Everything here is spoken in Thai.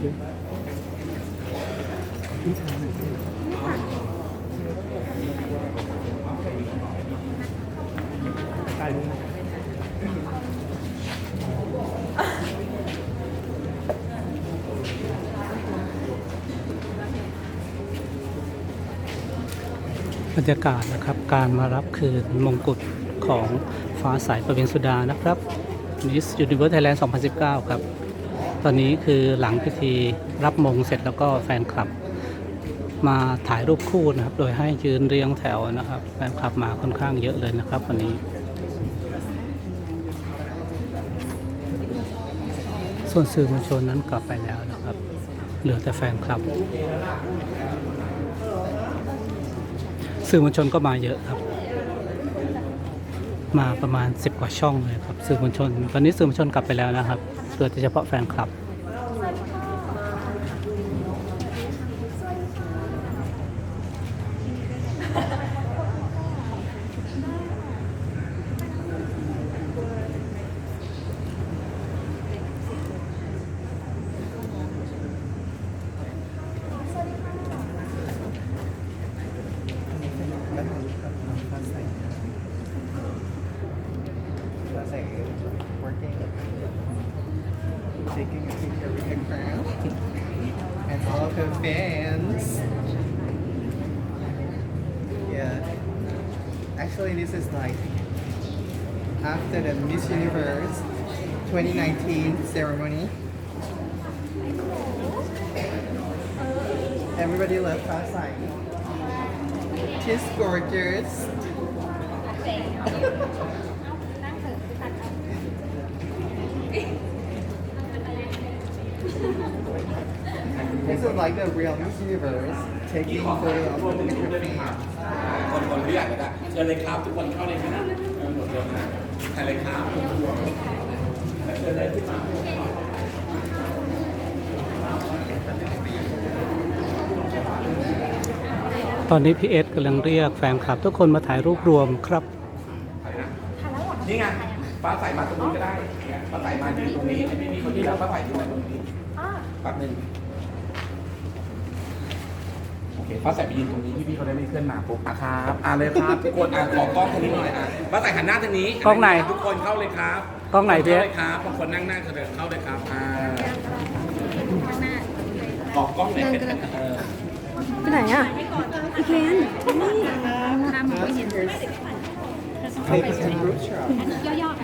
บรรยากาศนะครับการมารับคืนมงกุฎของฟ้าใสประเวียนสุดานะครับ Miss Universe Thailand 2019 ครับ ตอนนี้คือหลังพิธีรับมงเสร็จแล้วก็แฟนคลับ มาถ่ายรูปคู่นะครับ โดยให้ยืนเรียงแถวนะครับ แฟนคลับมาค่อนข้างเยอะเลยนะครับวันนี้ ส่วนสื่อมวลชนนั้นกลับไปแล้วนะครับ เหลือแต่แฟนคลับ สื่อมวลชนก็มาเยอะครับ มาประมาณ 10 กว่าช่องเลยครับสื่อมวลชน ตอนนี้สื่อมวลชนกลับไปแล้วนะครับเหลือแต่เฉพาะแฟนคลับ taking a picture with her crown and all of her fans. Yeah. Actually, this is like after the Miss Universe 2019 ceremony. Everybody loves Kasai. She's gorgeous. like the real Miss Universe taking photo of the different fans. คนคนที่อยากจะได้เชิญเลยครับทุกคนเข้าเลยครับเออหมดเลยนะถ่ายเลยครับเชิญเลยที่มาตอนนี้พี่เอสกำลังเรียกแฟนคลับทุกคนมาถ่ายรูปรวมครับ นี่ไงฟ้าใสมาตรงนี้ก็ได้เนี่ยฟ้าใสมายืนตรงนี้ให้พี่พี่คนที่แล้วฟ้าใสที่มาตรงนี้แป๊บหนึงโอ เคฟ้าใสไปยืนตรงนี้พี่พี่เขาได้ไม่เคลื่อนมาปุ๊บอะครับอะเลยครับทุกคนอะขอกล้องตรงนี้หน่อยอะฟ้าใสหันหน้าทางนี้กล้องไหนทุกคนเข้าเลยครับกล้องไหนพี่เข้าเลยครับบางคนนั่งหน้าเสด็จเข้าเลยครับอ่าขอกล้องหน่อยเออไปไหนอะพี่เคนนี่ Take a group shot. ย่อๆ